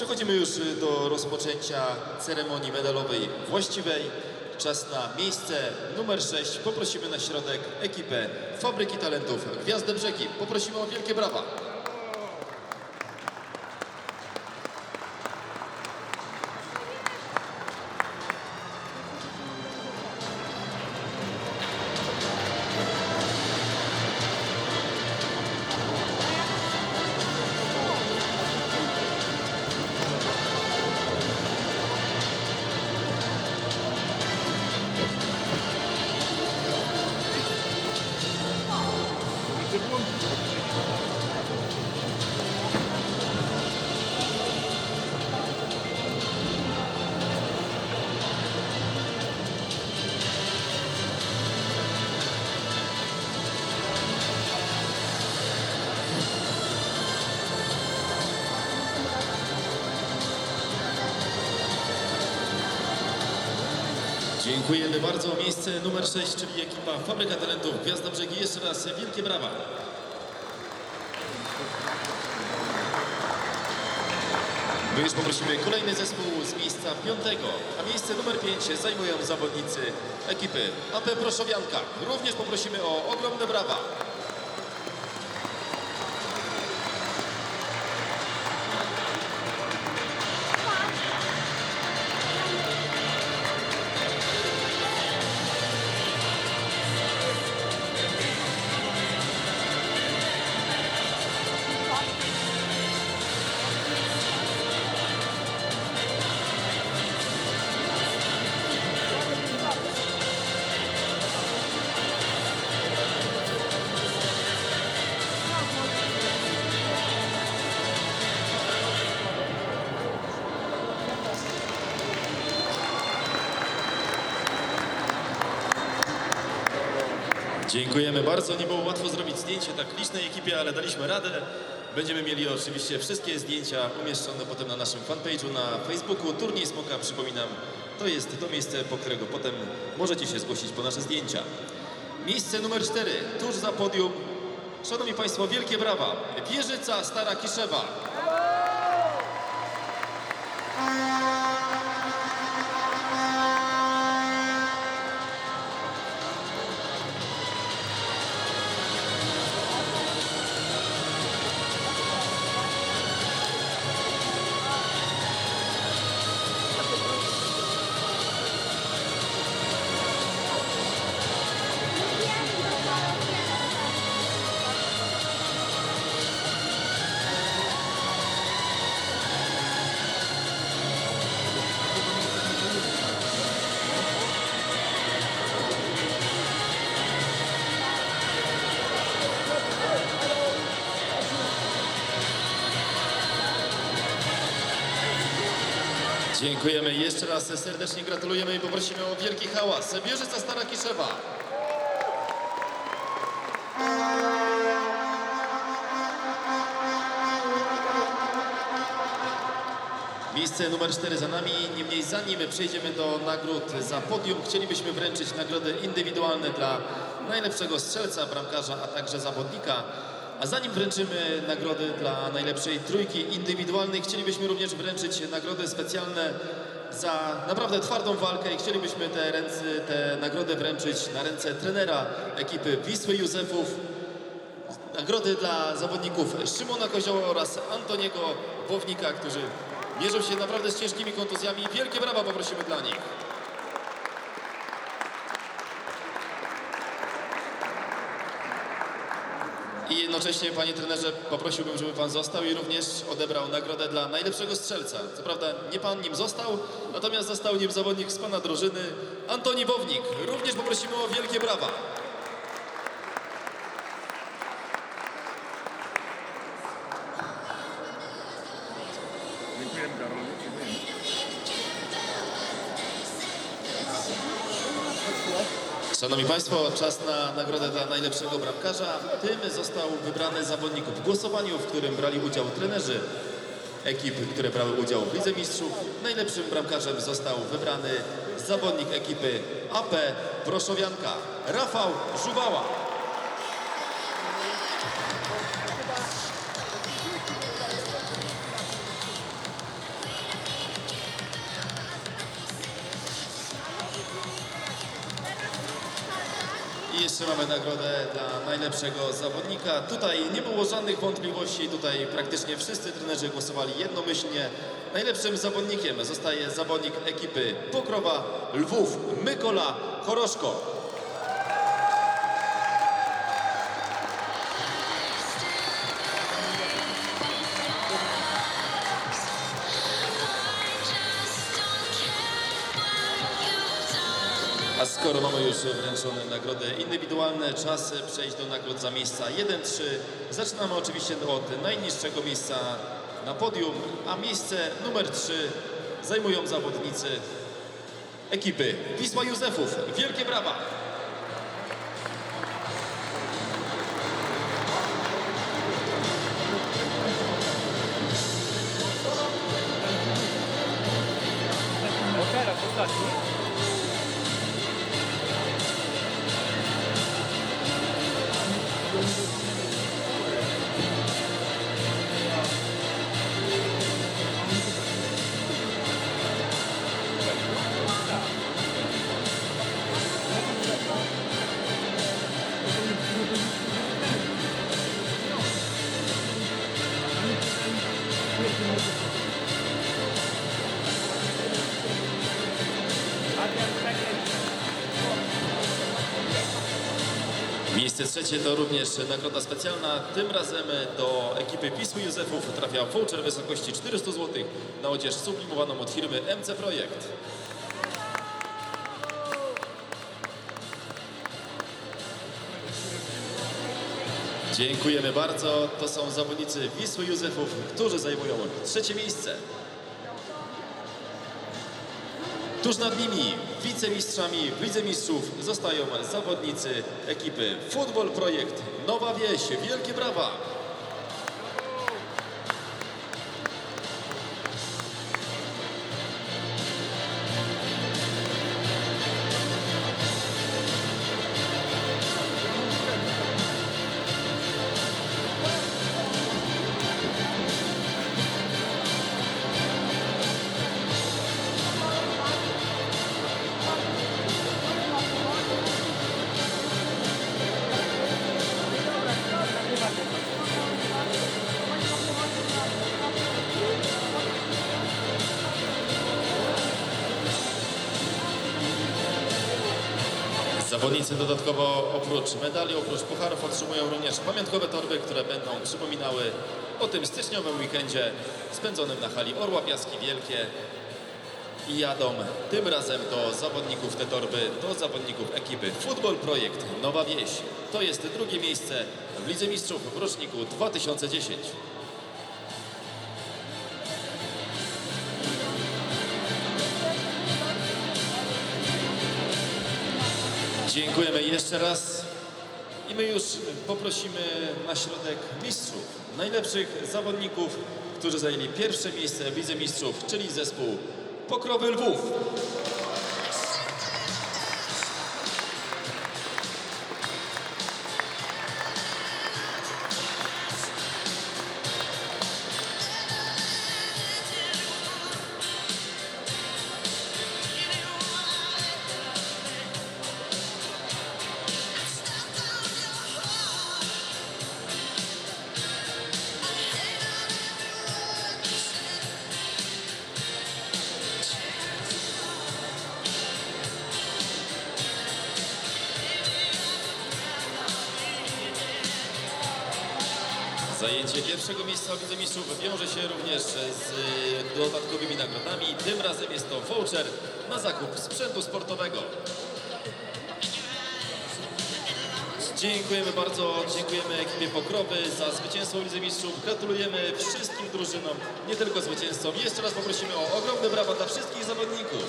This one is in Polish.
Przechodzimy już y, do rozpoczęcia ceremonii medalowej właściwej. Czas na miejsce numer 6. Poprosimy na środek ekipę Fabryki Talentów Gwiazdę Brzegi. Poprosimy o wielkie brawa. Dziękujemy bardzo. Miejsce numer 6, czyli ekipa Fabryka Talentów Gwiazda Brzegi. Jeszcze raz wielkie brawa. My już poprosimy kolejny zespół z miejsca piątego, a miejsce numer 5 zajmują zawodnicy ekipy AP Proszowianka. Również poprosimy o ogromne brawa. Dziękujemy bardzo. Nie było łatwo zrobić zdjęcie tak licznej ekipie, ale daliśmy radę. Będziemy mieli oczywiście wszystkie zdjęcia umieszczone potem na naszym fanpage'u na Facebooku. Turniej Smoka, przypominam, to jest to miejsce, po którego potem możecie się zgłosić po nasze zdjęcia. Miejsce numer 4, tuż za podium. Szanowni Państwo, wielkie brawa. Wieżyca Stara Kiszewa. Dziękujemy. Jeszcze raz serdecznie gratulujemy i poprosimy o wielki hałas. Wieżyca Stara Kiszewa. Miejsce numer 4 za nami, niemniej zanim przejdziemy do nagród za podium, chcielibyśmy wręczyć nagrody indywidualne dla najlepszego strzelca, bramkarza, a także zawodnika. A zanim wręczymy nagrody dla najlepszej trójki indywidualnej, chcielibyśmy również wręczyć nagrody specjalne za naprawdę twardą walkę i chcielibyśmy te, ręce, te nagrody wręczyć na ręce trenera ekipy Wisły Józefów, Nagrody dla zawodników Szymona Kozioła oraz Antoniego Wownika, którzy mierzą się naprawdę z ciężkimi kontuzjami. Wielkie brawa poprosimy dla nich. I jednocześnie, panie trenerze, poprosiłbym, żeby pan został i również odebrał nagrodę dla najlepszego strzelca. Co prawda nie pan nim został, natomiast został nim zawodnik z pana drużyny, Antoni Wownik. Również poprosimy o wielkie brawa. Dziękujemy Karol. Dziękujemy. Szanowni Państwo, czas na nagrodę dla najlepszego bramkarza. Tym został wybrany zawodnik w głosowaniu, w którym brali udział trenerzy ekip, które brały udział w Lidze Mistrzów. Najlepszym bramkarzem został wybrany zawodnik ekipy AP Proszowianka, Rafał Żuwała. Jeszcze mamy nagrodę dla najlepszego zawodnika. Tutaj nie było żadnych wątpliwości, tutaj praktycznie wszyscy trenerzy głosowali jednomyślnie. Najlepszym zawodnikiem zostaje zawodnik ekipy Pokrowa Lwów, Mykola Choroszko. Skoro mamy już wręczone nagrody indywidualne, czas przejść do nagród za miejsca 1-3. Zaczynamy oczywiście od najniższego miejsca na podium, a miejsce numer 3 zajmują zawodnicy ekipy Wisła Józefów. Wielkie brawa! Miejsce trzecie to również nagroda specjalna. Tym razem do ekipy Wisły Józefów trafia voucher w wysokości 400 zł na odzież sublimowaną od firmy MC Projekt. Dziękujemy bardzo. To są zawodnicy Wisły Józefów, którzy zajmują trzecie miejsce. Tuż nad nimi wicemistrzami w Lidze Mistrzów zostają zawodnicy ekipy Futbol Projekt Nowa Wieś. Wielkie brawa! Zawodnicy dodatkowo oprócz medali, oprócz pucharów otrzymują również pamiątkowe torby, które będą przypominały o tym styczniowym weekendzie spędzonym na hali Orła Piaski Wielkie. I jadą tym razem do zawodników te torby, do zawodników ekipy Futbol Projekt Nowa Wieś. To jest drugie miejsce w Lidze Mistrzów w roczniku 2010. Dziękujemy jeszcze raz. I my już poprosimy na środek mistrzów, najlepszych zawodników, którzy zajęli pierwsze miejsce w Lidze Mistrzów, czyli zespół Pokrowy Lwów. Zajęcie pierwszego miejsca w Mistrzów wiąże się również z y, dodatkowymi nagrodami. Tym razem jest to voucher na zakup sprzętu sportowego. Dziękujemy bardzo, dziękujemy ekipie Pokrowy za zwycięstwo w Lidze Mistrzów. Gratulujemy wszystkim drużynom, nie tylko zwycięzcom. Jeszcze raz poprosimy o ogromne brawa dla wszystkich zawodników.